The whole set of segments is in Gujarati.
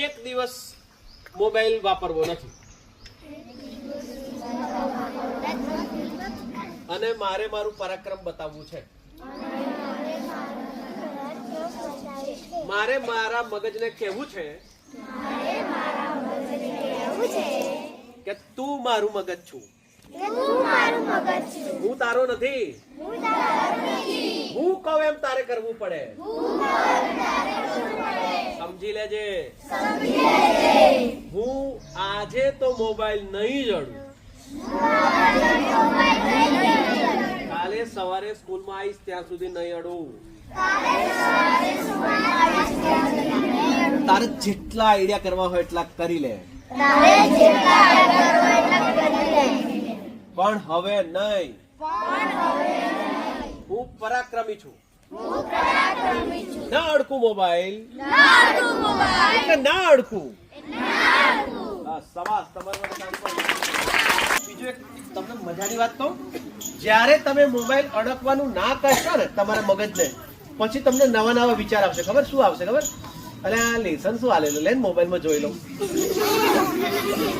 એક દિવસ મોબાઈલ વાપરવો નથી. અને મારે મારું પરાક્રમ બતાવવું છે. મારે મારા મગજને કહેવું છે કે તું મારું મગજ છું. હું તારો નથી. હું કહું એમ તારે કરવું પડે. લેજે હું આજે તો મોબાઈલ નહીં જડું. કાલે સવારે સ્કૂલમાં આવીશ ત્યાં સુધી નહીં અડું તારે જેટલા આઈડિયા કરવા હોય એટલા કરી લે. પણ હવે નહીં. હું પરાક્રમી છું. ના અડકું મોબાઈલ. ના અડકું. બીજું તમને મજાની વાત કહું. જ્યારે તમે મોબાઈલ અડકવાનું ના કરશો ને તમારા મગજને, પછી તમને નવા નવા વિચાર આવશે. ખબર? શું આવશે ખબર? અરે આ લેસન શું આલેલું લઈને મોબાઈલમાં જોઈ લઉં.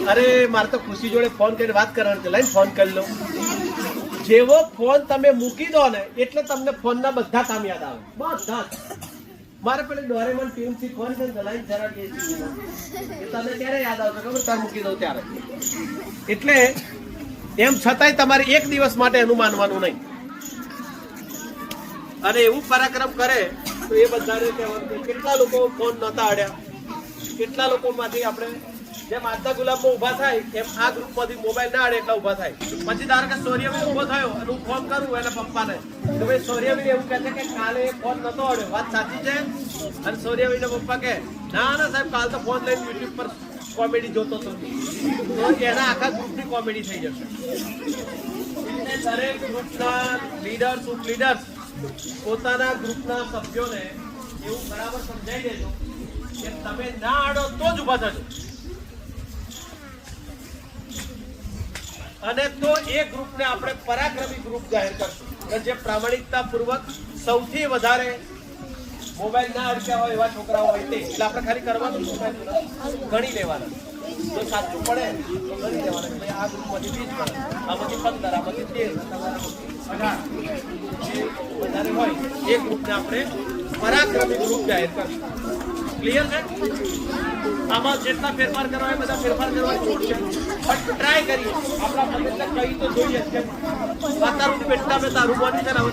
અરે, મારે તો ખુશી જોડે ફોન કરીને વાત કરવાની લઈને ફોન કરી લઉં. જેવો ફોન તમે મૂકી દો ને એટલે તમને ફોનના બધા કામ યાદ આવે. બધા મારે પેલી ડોરેમોન ટીમ શીખવાની છે ને લાઈન જરા કે તમને ક્યારે યાદ આવશે? ખબર તાર મૂકી દઉં ત્યારે. એટલે એમ છતાંય તમારે એક દિવસ માટે એનું માનવાનું નહીં. અને એવું પરાક્રમ કરે તો એ બધાને કહેવાનું કેટલા લોકો ફોન નતા અડ્યા કેટલા લોકોમાંથી આપણે જેમ આજના ગુલાબમાં ઊભા થાય, એમ આ ગ્રુપમાંથી મોબાઈલ ના અડે એટલા ઊભા થાય. પછી ધારો કે સૌર્યવીર ઊભો થયો અને હું ફોન કરું એના પપ્પાને. તો ભાઈ સૌર્યવીર એવું કહે છે કે કાલે ફોન નતો અડ્યો વાત સાચી છે? અને સૌર્યવીરના પપ્પા કે ના ના, સાહેબ, કાલ તો ફોન લઈને યુટ્યુબ પર કોમેડી જોતો હતો તો એના આખા ગ્રુપની કોમેડી થઈ જશે. એટલે દરેક ગ્રુપના લીડર્સ ઉપ લીડર્સ પોતાના ગ્રુપના સભ્યોને એવું બરાબર સમજાઈ દેજો કે તમે ના આડો તો જ ઊભા થજો અને તો એ ગ્રુપને આપણે પરાક્રમી ગ્રુપ જાહેર કરશું. કે જે પ્રામાણિકતા પૂર્વક સૌથી વધારે મોબાઈલ ના અડક્યા હોય એવા છોકરાઓ હોય તે, એટલે આપણે ખાલી કરવાનું? ગણી લેવાના. જો સાચું પડે, તો ગણી લેવાના. આ ગ્રુપમાંથી વીસ આમાંથી પંદર, આમાંથી તેર વધારે હોય, એ ગ્રુપને આપણે પરાક્રમી ગ્રુપ જાહેર કરશું. ક્લિયર છે? આમાં જેટલા ફેરફાર કરવા બધા ફેરફાર કરવાની છૂટ છે. બટ ટ્રાય કરીએ. આપણા મગજને કઈ તો જોઈએ છે આ તારું પેટના મેં તારું બન્યું છે ને, હવે